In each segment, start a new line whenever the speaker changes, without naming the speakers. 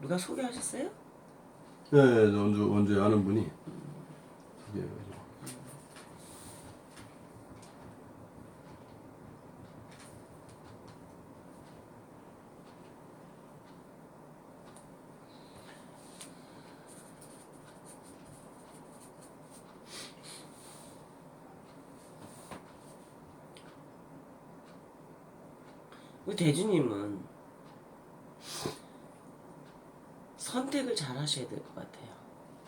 누가 소개하셨어요?
네, 원주 원주에 아는 분이 소개해가지고.
우리 대주님은 선택을 잘 하셔야 될 것 같아요.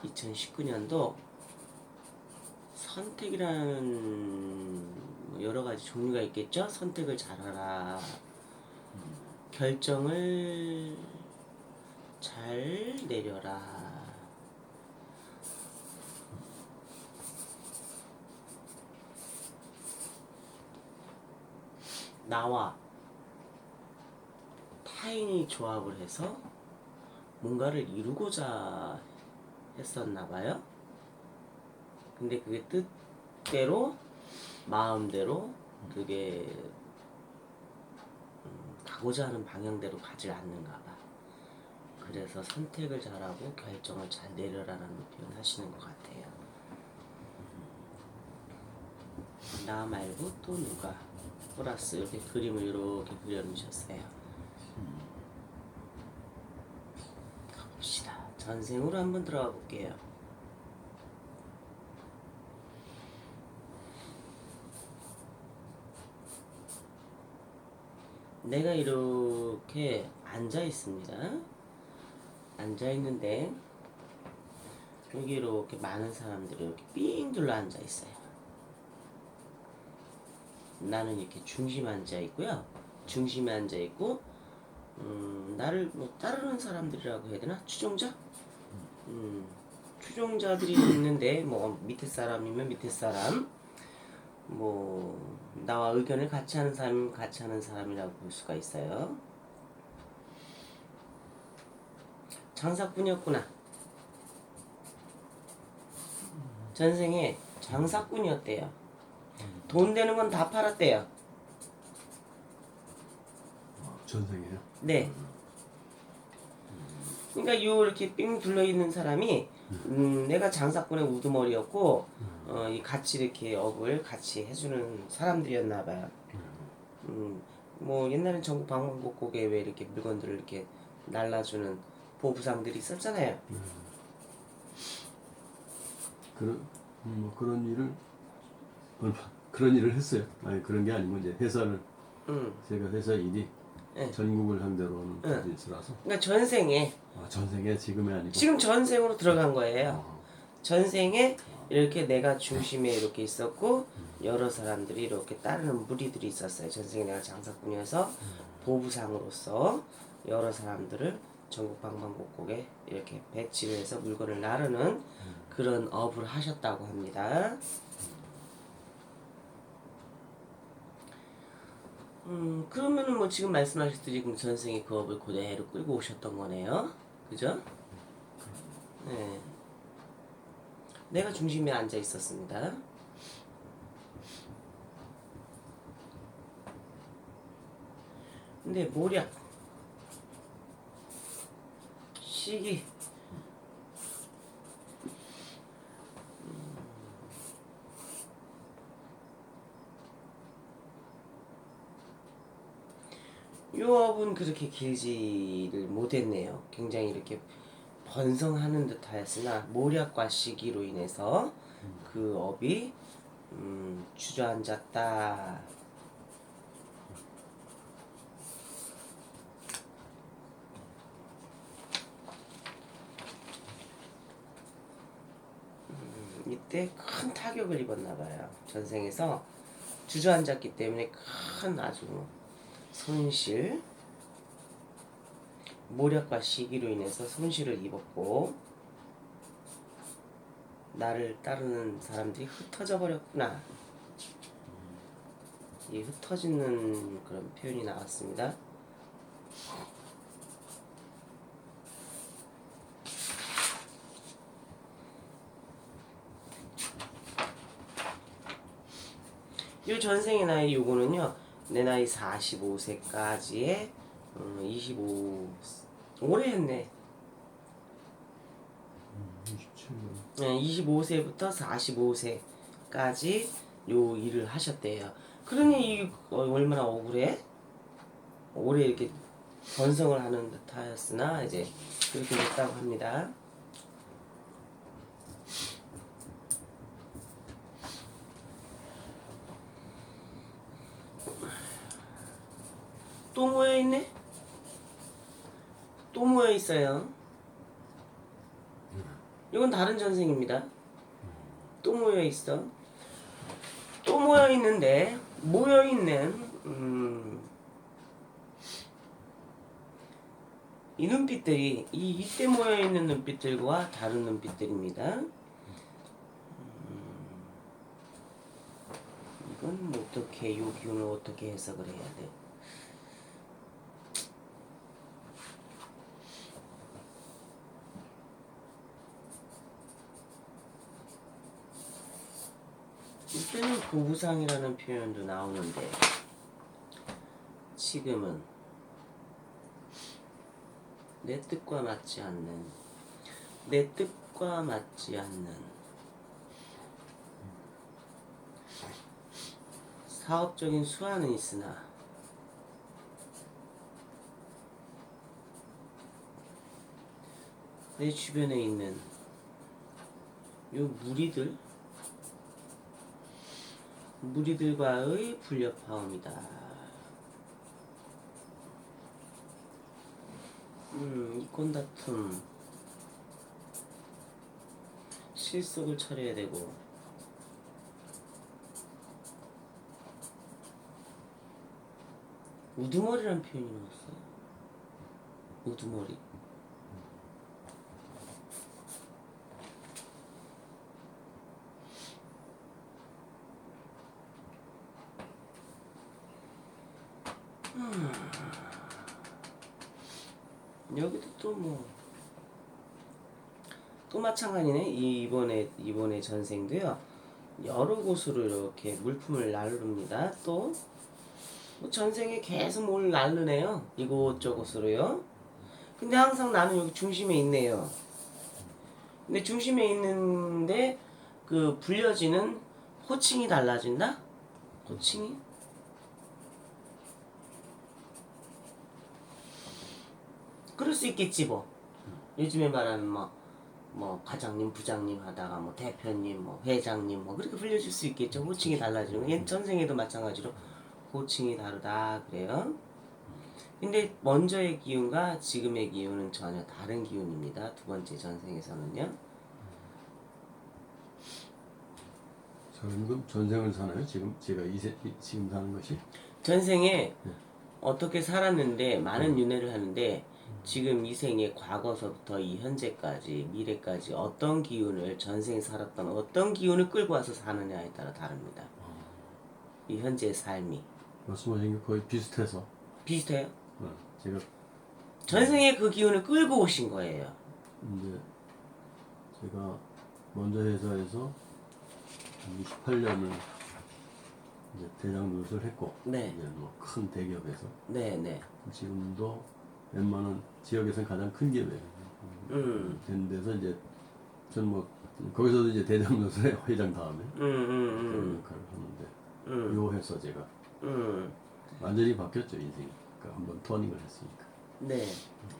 2019년도 선택이라는 뭐 여러 가지 종류가 있겠죠. 선택을 잘하라. 결정을 잘 내려라. 나와 타인이 조합을 해서 뭔가를 이루고자 했었나 봐요. 근데 그게 뜻대로 마음대로 그게 음, 가고자 하는 방향대로 가지 않는가 봐. 그래서 선택을 잘하고 결정을 잘 내려라라는 표현 하시는 것 같아요. 나 말고 또 누가 플러스 이렇게 그림을 이렇게 그려놓으셨어요. 전생으로 한번 들어가 볼게요. 내가 이렇게 앉아 있습니다. 앉아 있는데 여기 이렇게 많은 사람들이 이렇게 삥 둘러 앉아 있어요. 나는 이렇게 중심에 앉아 있고요. 중심에 앉아 있고 음, 나를 뭐 따르는 사람들이라고 해야 되나? 추종자? 음, 추종자들이 있는데 뭐 밑에 사람이면 밑에 사람 뭐 나와 의견을 같이 하는 사람이면 같이 하는 사람이라고 볼 수가 있어요. 장사꾼이었구나. 전생에 장사꾼이었대요. 돈 되는 건 다 팔았대요.
아, 전생이에요.
네. 그러니까 요 이렇게 삥 둘러 있는 사람이 음, 내가 장사꾼의 우두머리였고 어, 이 같이 이렇게 업을 같이 해주는 사람들이었나 봐요. 음, 뭐 옛날엔 전국 방방곡곡에 왜 이렇게 물건들을 이렇게 날라주는 보부상들이 있었잖아요.
그런 음, 뭐 그런 일을 얼마 그런 일을 했어요. 아니 그런 게 아니고 이제 회사를
음,
제가 회사 일이
네.
전국을 상대로 하는
네.
비즈니스라서
그러니까 전생에
아, 전생에 지금이 아니고
지금 전생으로 들어간 거예요.
어,
전생에 이렇게 내가 중심에 이렇게 있었고 여러 사람들이 이렇게 따르는 무리들이 있었어요. 전생에 내가 장사꾼이어서 보부상으로서 여러 사람들을 전국 방방곡곡에 이렇게 배치를 해서 물건을 나르는 그런 업을 하셨다고 합니다. 음 그러면은 뭐 지금 말씀하셨듯이 그럼 전생에 그 업을 그대로 끌고 오셨던 거네요. 그죠? 네. 내가 중심에 앉아 있었습니다. 근데 모략 시기 유업은 그렇게 길지를 못했네요. 굉장히 이렇게 번성하는 듯하였으나 모략과 시기로 인해서 그 업이 음, 주저앉았다. 음, 이때 큰 타격을 입었나 봐요. 전생에서 주저앉았기 때문에 큰 아주 손실, 모략과 시기로 인해서 손실을 입었고 나를 따르는 사람들이 흩어져 버렸구나. 이 흩어지는 그런 표현이 나왔습니다. 이 전생의 나이 요거는요 내 나이 45세까지의 어, 25 오래 했네
지금
25세부터 45세까지 요 일을 하셨대요. 그러니 이 어, 얼마나 억울해? 오래 이렇게 번성을 하는 듯하였으나 이제 그렇게 됐다고 합니다. 또 모여 있네? 또 모여 있어요. 이건 다른 전생입니다. 또 모여 있어. 또 모여 있는데 모여 있는 음, 이 눈빛들이 이 이때 모여 있는 눈빛들과 다른 눈빛들입니다. 음, 이건 뭐 어떻게 요 기운을 어떻게 해석을 해야 돼? 이때는 고부상이라는 표현도 나오는데 지금은 내 뜻과 맞지 않는 내 뜻과 맞지 않는 사업적인 수완은 있으나 내 주변에 있는 요 무리들 무리들과의 불협화음이다. 음, 이권 다툼 실속을 차려야 되고 우두머리라는 표현이 나왔어요. 우두머리. 여기도 또 뭐 또 마찬가지네. 이- 이번에 이번에 전생도요. 여러 곳으로 이렇게 물품을 나릅니다. 또 뭐 전생에 계속 뭘 날르네요. 이곳저곳으로요. 근데 항상 나는 여기 중심에 있네요. 근데 중심에 있는데 그 불려지는 호칭이 달라진다? 호칭이 그럴 수 있겠지 뭐. 요즘에 말하는 뭐, 뭐 과장님, 부장님 하다가 뭐 대표님, 뭐 회장님 뭐 그렇게 불려줄 수 있겠죠. 호칭이 달라지는 거. 옛 전생에도 마찬가지로 호칭이 다르다 그래요. 근데 먼저의 기운과 지금의 기운은 전혀 다른 기운입니다. 두 번째 전생에서는요.
그럼 전생을 사나요? 지금 제가 이세, 이- 지금 사는 것이
전생에 어떻게 살았는데 많은 윤회를 하는데 지금 이 생의 과거서부터 이 현재까지 미래까지 어떤 기운을 전생에 살았던 어떤 기운을 끌고 와서 사느냐에 따라 다릅니다. 이 현재의 삶이
말씀하신 게 거의 비슷해서
비슷해요.
어, 제가
전생에 그 기운을 끌고 오신 거예요.
이제 제가 먼저 회사에서 28년을 이제 대장 노릇을 했고
네.
이제 뭐 큰 대기업에서
네, 네.
지금도 웬만한 지역에서는 가장 큰 기업이에요.
음,
된 데서 이제 저는 뭐 거기서도 이제 대장 노릇의 회장 다음에
음, 음,
그런
음,
역할을 하는데
음,
요 회사 제가
음.
완전히 바뀌었죠 인생이. 그러니까 한번 터닝을 했으니까.
네.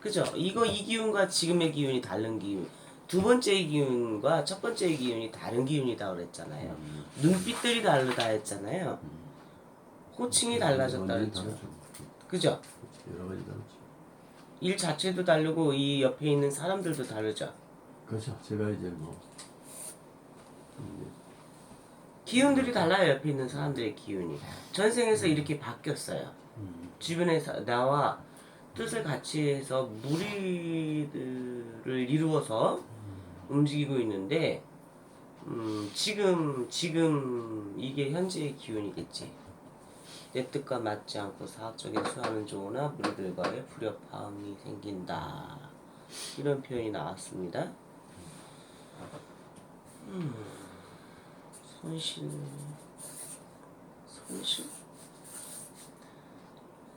그죠? 이거 이 기운과 지금의 기운이 다른 기운. 두 번째의 기운과 첫 번째의 기운이 다른 기운이다 그랬잖아요. 눈빛들이 다르다 했잖아요. 호칭이 달라졌다
완전히
그랬죠. 그죠?
여러 가지 다르죠.
일 자체도 다르고 이 옆에 있는 사람들도 다르죠.
그렇죠. 제가 이제 뭐
기운들이 달라요. 옆에 있는 사람들의 기운이. 전생에서 이렇게 바뀌었어요. 주변에 서 나와 뜻을 같이 해서 무리들을 이루어서 움직이고 있는데 음, 지금 지금 이게 현재의 기운이겠지. 내 뜻과 맞지 않고 사학적인 수완을 좋으나 무리들과의 불협화음이 생긴다. 이런 표현이 나왔습니다. 음, 손실, 손실,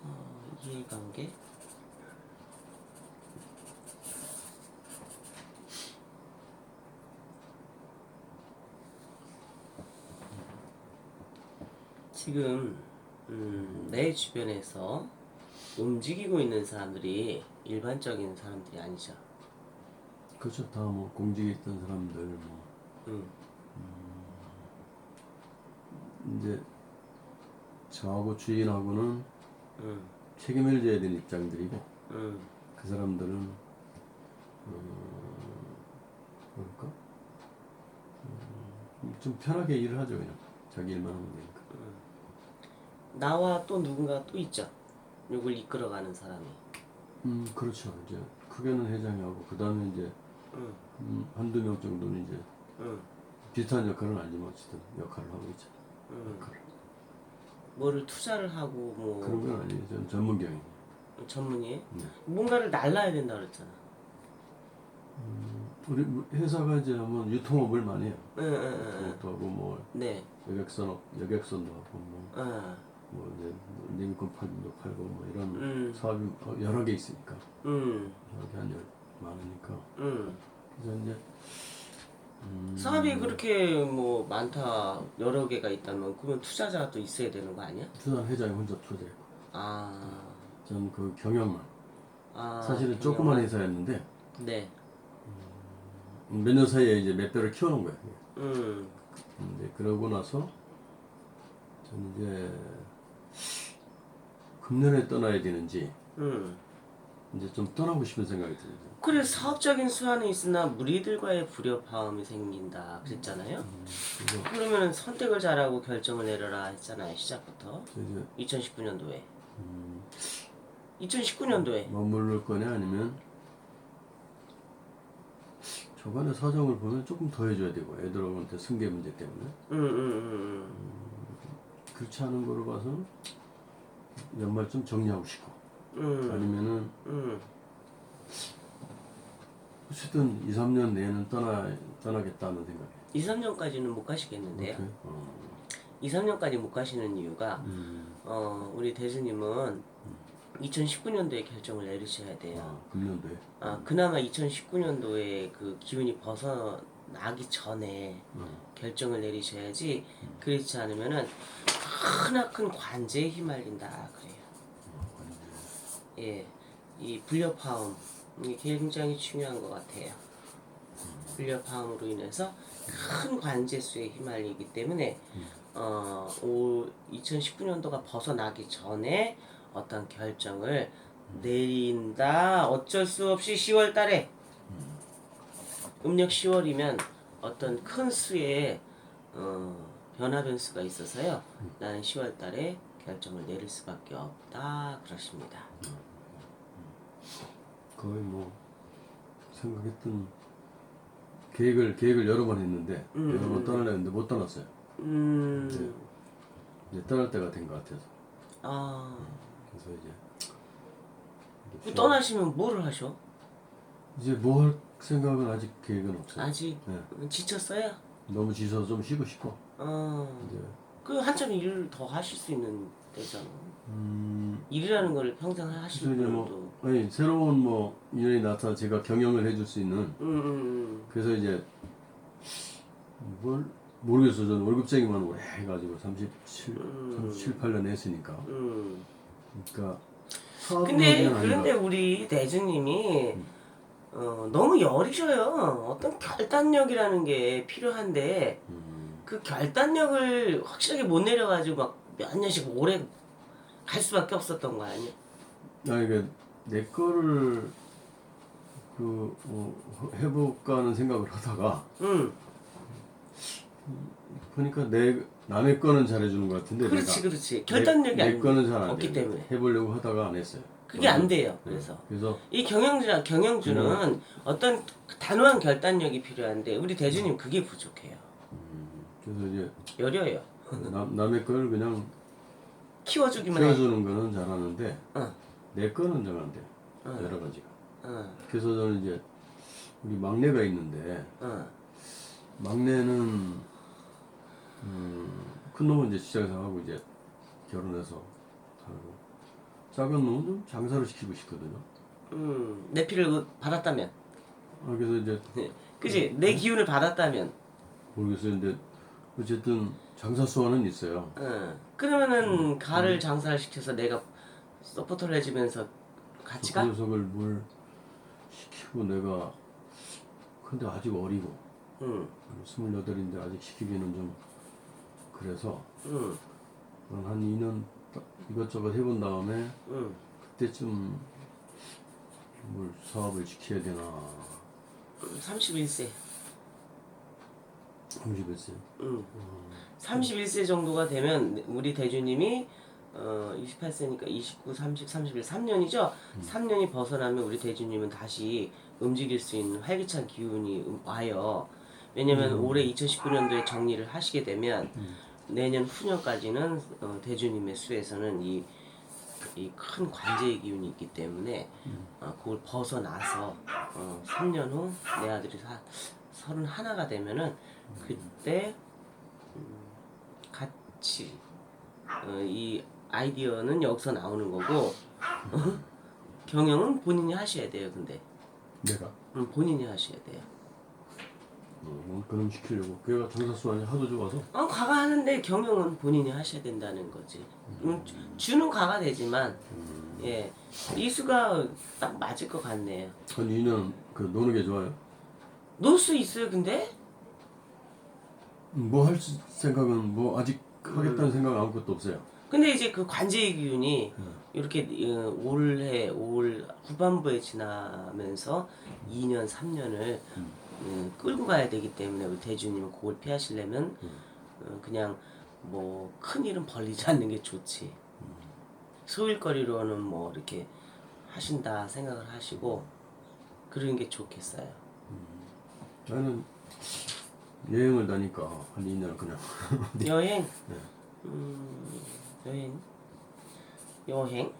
어, 이해관계. 지금 음, 내 주변에서 움직이고 있는 사람들이 일반적인 사람들이 아니죠.
그렇죠. 다뭐 공직에 있던 사람들 뭐.
음,
이제 저하고 주인하고는
음,
책임을 져야 되는 입장들이고
음,
그 사람들은 어, 뭐랄까? 음, 좀 편하게 일을 하죠 그냥. 자기 일만 하면 되니까
나와 또 누군가 또 있죠. 이걸 이끌어가는 사람이.
음 그렇죠 이제 크게는 회장이 하고 그 다음에 이제
음,
음, 한두 명 정도는 이제
음,
비슷한 역할은 아니지만 어쨌든 역할을 하고 있죠
음.
역할을.
뭐를 투자를 하고 뭐
그런 건 아니에요 저는 전문경이에요
전문이에요?
네.
뭔가를 날라야 된다 그랬잖아.
우리 회사가 이제 뭐 유통업을 많이 해요
응, 응, 응, 응.
유통업도 하고 뭐
네.
여객선업 여객선도 하고 뭐
어,
뭐 이제 리미컨 팔도 팔고 뭐 이런
음,
사업이 어, 여러 개 있으니까
음,
여러 개한 열 많으니까
음.
그래서 이제 음,
사업이 그렇게 뭐 많다 여러 개가 있다면 그러면 투자자도 있어야 되는 거 아니야?
투자 회장이 혼자 투자했고
아,
저는 그 경영만
아
사실은
경영만.
조그만 회사였는데
네.
몇 년 사이에 이제 몇 배를 키워놓은 거예요.
음,
근데 그러고 나서 저는 이제 금년에 떠나야 되는지
음.
이제 좀 떠나고 싶은 생각이 들어요.
그래 사업적인 수완은 있으나 무리들과의 불협화음이 생긴다 그랬잖아요.
그래서
그러면 선택을 잘하고 결정을 내려라 했잖아요 시작부터
이제
2019년도에.
음,
2019년도에.
머무를 거냐 아니면 저간의 사정을 보면 조금 더 해줘야 되고 애들한테 승계 문제 때문에
음, 음, 음,
그렇지 않은 거로 봐서는 연말 좀 정리하고 싶고
음,
아니면은
음,
어쨌든 2, 3년 내에는 떠나 떠나겠다는 생각이에요.
2, 3년까지는 못 가시겠는데요.
어.
2, 3년까지 못 가시는 이유가
음.
어, 우리 대주님은 2019년도에 결정을 내리셔야 돼요.
아, 금년도에.
아, 그나마 2019년도에 그 기운이 벗어나기 전에
어.
결정을 내리셔야지 그렇지 않으면은 크나큰 관제에 휘말린다 그래요. 예, 이 불협화음 이게 굉장히 중요한 것 같아요. 불협화음으로 인해서 큰 관제수에 휘말리기 때문에 어, 올 2019년도가 벗어나기 전에 어떤 결정을 내린다. 어쩔 수 없이 10월 달에 음력 10월이면 어떤 큰 수의 어, 변화 변수가 있어서요. 나는 10월 달에 결정을 내릴 수밖에 없다. 그러십니다.
거의 뭐 생각했던 계획을 계획을 여러 번 했는데
음,
여러 번
음.
떠나려 했는데 못 떠났어요.
음,
네. 이제 떠날 때가 된 것 같아서
아,
그래서 이제
그 떠나시면 뭐를 하셔?
이제 뭐 할 생각은 아직 계획은 없어요.
아직
네.
지쳤어요?
너무 지쳐서 좀 쉬고 싶고
어,
이제
그 한참 일을 더 하실 수 있는 때잖아.
음
일이라는 걸 평생
그래서
하시는
이제
분도.
뭐 아니 새로운 뭐 인연이 나타나 제가 경영을 해줄 수 있는
음, 음,
그래서 이제 뭘 모르겠어 저는 월급쟁이만 오래 해가지고 37,
음.
37, 8년 했으니까
음.
그러니까 사업은
근데
그냥
그런데 우리 대주님이 어, 너무 여리셔요. 어떤 결단력이라는 게 필요한데
음,
그 결단력을 확실하게 못 내려가지고 막 몇 년씩 오래 갈 수밖에 없었던 거 아니야?
아니 그내 거를 그 어, 해볼까 하는 생각을 하다가
응,
보니까 내 남의 거는 잘해주는 것 같은데
그렇지,
내가
그렇지. 결단력이
내,
내안
거는 잘 안
없기
돼.
때문에
해보려고 하다가 안 했어요.
그게 안
어,
돼요.
네.
그래서
그래서
이 경영주나 경영주는
음.
어떤 단호한 결단력이 필요한데 우리 대주님 그게 부족해요.
음, 그래서 이제
여려요.
남, 남의 걸 그냥
키워주기만 해.
키워주는 거는 잘하는데
어,
내 거는 잘안 돼.
어.
여러 가지가.
어,
그래서 저는 이제 우리 막내가 있는데
어.
막내는 음, 큰 놈은 이제 직장에서 하고 이제 결혼해서 살고 작은 놈은 좀 장사를 시키고 싶거든요.
음, 내 피를 그 받았다면,
아, 그래서 이제
그지? 내 기운을 받았다면,
모르겠어요. 근데 어쨌든 장사 수완은 있어요.
응. 그러면은 가를 장사를 시켜서 내가 서포터를 해주면서 같이
그
가?
녀석을 뭘 시키고 내가 근데 아직 어리고
응.
스물여덟인데 아직 시키기는 좀 그래서
응.
한 2년 이것저것 해본 다음에
응.
그때쯤 뭘 사업을 시켜야 되나
31세.
30했어요.
응. 31세 정도가 되면 우리 대주님이 어 28세니까 29, 30, 31, 3년이죠. 3년이 벗어나면 우리 대주님은 다시 움직일 수 있는 활기찬 기운이 음- 와요. 왜냐면 올해 2019년도에 정리를 하시게 되면 내년 후년까지는 어, 대주님의 수에서는 이 이 큰 관제의 기운이 있기 때문에 어, 그걸 벗어나서 어, 3년 후 내 아들이 사, 31가 되면은 그때 음, 같이 어, 이 아이디어는 여기서 나오는 거고 어? 경영은 본인이 하셔야 돼요 근데.
내가?
음, 본인이 하셔야 돼요.
어, 뭐 그럼 시키려고. 걔가 장사 수완이 하도 좋아서?
어, 과가 하는데 경영은 본인이 하셔야 된다는 거지. 음, 주- 주는 과가 되지만 예 이수가 딱 맞을 것 같네요.
한 2년 그 노는 게 좋아요.
놀 수 있어요 근데
뭐 할 생각은 뭐 아직 하겠다는 생각 아무것도 없어요.
근데 이제 그 관제의 기운이 이렇게 어, 올해 올 후반부에 지나면서 2년 3년을 음, 끌고 가야 되기 때문에 우리 대주님은 그걸 피하시려면 어, 그냥 뭐 큰 일은 벌리지 않는 게 좋지. 소일거리로는 뭐 이렇게 하신다 생각을 하시고 그러는 게 좋겠어요.
나는 여행을 다니까 한 2년 그냥.
여행? 음, 여행. 여행?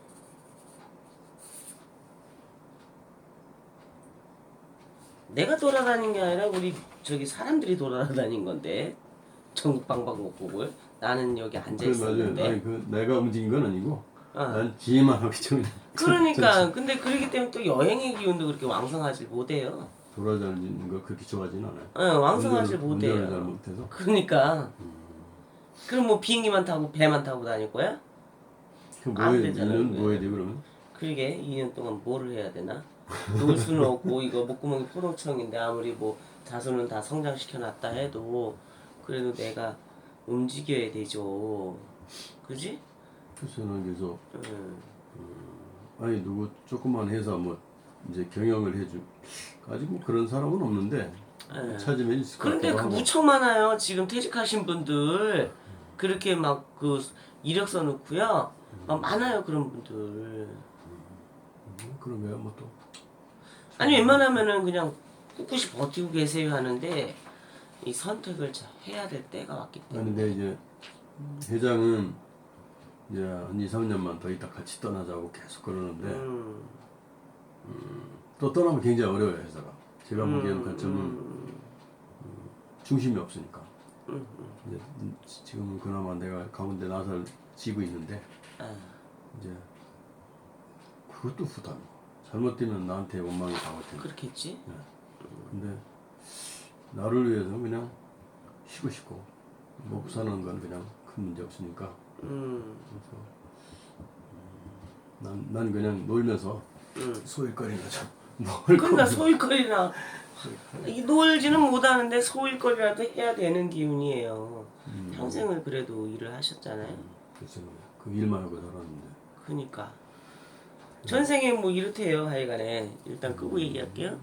내가 돌아다닌 게 아니라 우리 저기 사람들이 돌아다닌 건데. 전국 방방곡곡을. 나는 여기 앉아
그래 맞아요.
있었는데.
아니 그 내가 움직인 건 아니고.
어.
난 지혜만 하기 때문에.
그러니까. 근데 그러기 때문에 또 여행의 기운도 그렇게 왕성하지 못해요
돌아다니는 거 그렇게 좋아하진 않아요.
어, 왕성하지
운전을- 운전을 잘
못해요
못해서
그러니까 그럼 뭐 비행기만 타고 배만 타고 다닐 거야?
그
안
뭐해
되잖아요,
2년
그게.
뭐 해야 돼 그러면?
그러게 2년 동안 뭐를 해야 되나? 놀 수는 없고 이거 목구멍이 포동청인데 아무리 뭐 자손은 다 성장시켜 놨다 해도 그래도 내가 움직여야 되죠. 그지?
그래서 는 그래서
음.
아니 누구 조그만 회사 뭐 이제 경영을 해주 아직 뭐 그런 사람은 없는데
예.
찾으면 있을 것
그런데
같기도
그
하고
무척 많아요. 지금 퇴직하신 분들 그렇게 막 그 이력서 넣고요. 막 많아요 그런 분들.
음, 거야 뭐또
아니 웬만하면은 그냥 꿋꿋이 버티고 계세요 하는데 이 선택을 자- 해야 될 때가 왔기 때문에.
근데 이제 회장은 이제 한 2, 3년만 더 있다 같이 떠나자고 계속 그러는데
음.
또 떠나면 굉장히 어려워요 회사가. 제가 보기에는
음,
관점은.
음,
중심이 없으니까.
음,
이제 지금은 그나마 내가 가운데 나설 지고 있는데
아,
이제 그것도 부담이고 잘못되면 나한테 원망이 당할 텐데.
그렇겠지.
근데 나를 위해서는 그냥 쉬고 싶고 먹고 사는 건 그냥 큰 문제 없으니까.
음,
그래서 난, 난 그냥 놀면서
음.
소일거리나 좀 먹을
그러니까
거
소일거리나 이 놀지는 못하는데 소일거리라도 해야 되는 기운이에요.
음.
평생을 그래도 일을 하셨잖아요.
그래서 그 일만 하고 살았는데
그러니까 전생에 뭐 이렇대요 하여간에 일단 끄고 얘기할게요.